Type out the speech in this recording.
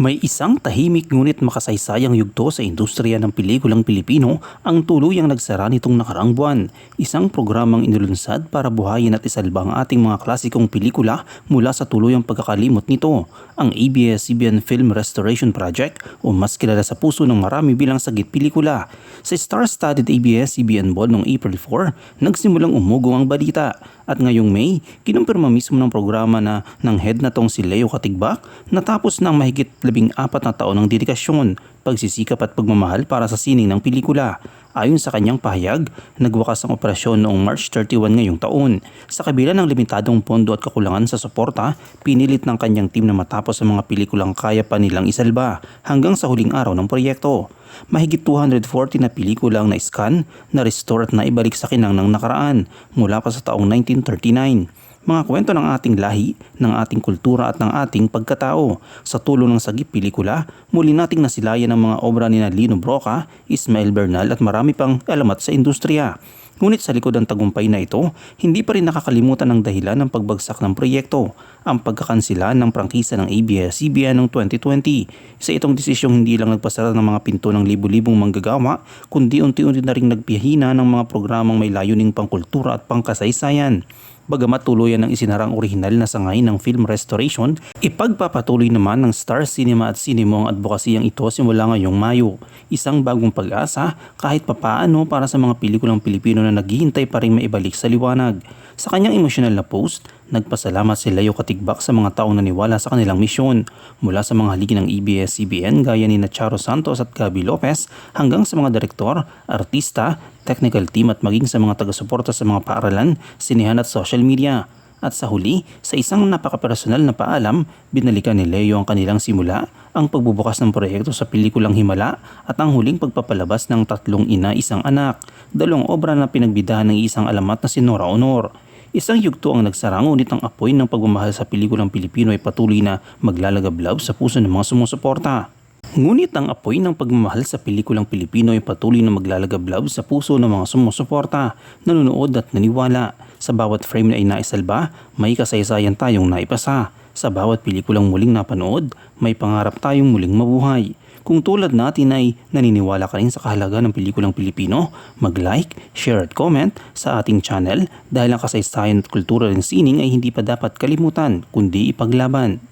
May isang tahimik ngunit makasaysayang yugto sa industriya ng pelikulang Pilipino ang tuluyang nagsara nitong nakarang buwan. Isang programang inulunsad para buhayin at isalba ang ating mga klasikong pelikula mula sa tuluyang pagkakalimot nito. Ang ABS-CBN Film Restoration Project o mas kilala sa puso ng marami bilang sagit pelikula. Sa star-studded ABS-CBN Ball noong April 4, nagsimulang umugong ang balita. At ngayong May, kinumpirma mismo ng programa na ng head na tong si Leo Katigbak natapos ng mahigit labing apat na taon ng dedikasyon, pagsisikap at pagmamahal para sa sining ng pelikula. Ayon sa kanyang pahayag, nagwakas ang operasyon noong March 31 ngayong taon. Sa kabila ng limitadong pondo at kakulangan sa suporta, pinilit ng kanyang team na matapos ang mga pelikulang kaya pa nilang isalba hanggang sa huling araw ng proyekto. Mahigit 240 na pelikula ang na-scan, na-restore at naibalik sa kinang ng nakaraan mula pa sa taong 1939 mga kwento ng ating lahi, ng ating kultura at ng ating pagkatao. Sa tulong ng sagip pelikula, muli nating nasilayan ang mga obra ni Lino Broca, Ismael Bernal at marami pang alamat sa industriya. Ngunit sa likod ng tagumpay na ito, hindi pa rin nakakalimutan ang dahilan ng pagbagsak ng proyekto, ang pagkakansila ng prangkisa ng ABS-CBN noong 2020. Sa itong desisyong hindi lang nagpasara ng mga pinto ng libu-libong manggagawa, kundi unti-unti na rin nagpihina ng mga programang may layuning pangkultura at pangkasaysayan. Bagamat tuluyan ng isinarang orihinal na sangay ng film restoration, ipagpapatuloy naman ng Star Cinema at Cinemo ang advokasiyang ito simula ngayong Mayo. Isang bagong pag-asa kahit papaano para sa mga pelikulang Pilipino na naghihintay pa rin maibalik sa liwanag. Sa kanyang emosyonal na post, nagpasalamat si Leo Katigbak sa mga taong naniwala sa kanilang misyon mula sa mga haligi ng EBS-CBN gaya ni Nacharo Santos at Gabi Lopez hanggang sa mga direktor, artista, technical team at maging sa mga taga-suporta sa mga paaralan, sinihan at social media. At sa huli, sa isang napakapersonal na paalam, binalikan ni Leo ang kanilang simula, ang pagbubukas ng proyekto sa pelikulang Himala at ang huling pagpapalabas ng tatlong ina isang anak, dalawang obra na pinagbidahan ng isang alamat na si Nora Honor. Isang yugto ang nagsara ngunit ang apoy ng pagmamahal sa pelikulang Pilipino ay patuloy na maglalagablab sa puso ng mga sumusuporta. Ngunit ang apoy ng pagmamahal sa pelikulang Pilipino ay patuloy na maglalagablab sa puso ng mga sumusuporta, nanonood at naniwala. Sa bawat frame na ay naisalba, may kasaysayan tayong naipasa. Sa bawat pelikulang muling napanood, may pangarap tayong muling mabuhay. Kung tulad natin ay naniniwala ka rin sa kahalaga ng pelikulang Pilipino, mag-like, share at comment sa ating channel dahil ang kasaysayan at kultura ng sining ay hindi pa dapat kalimutan kundi ipaglaban.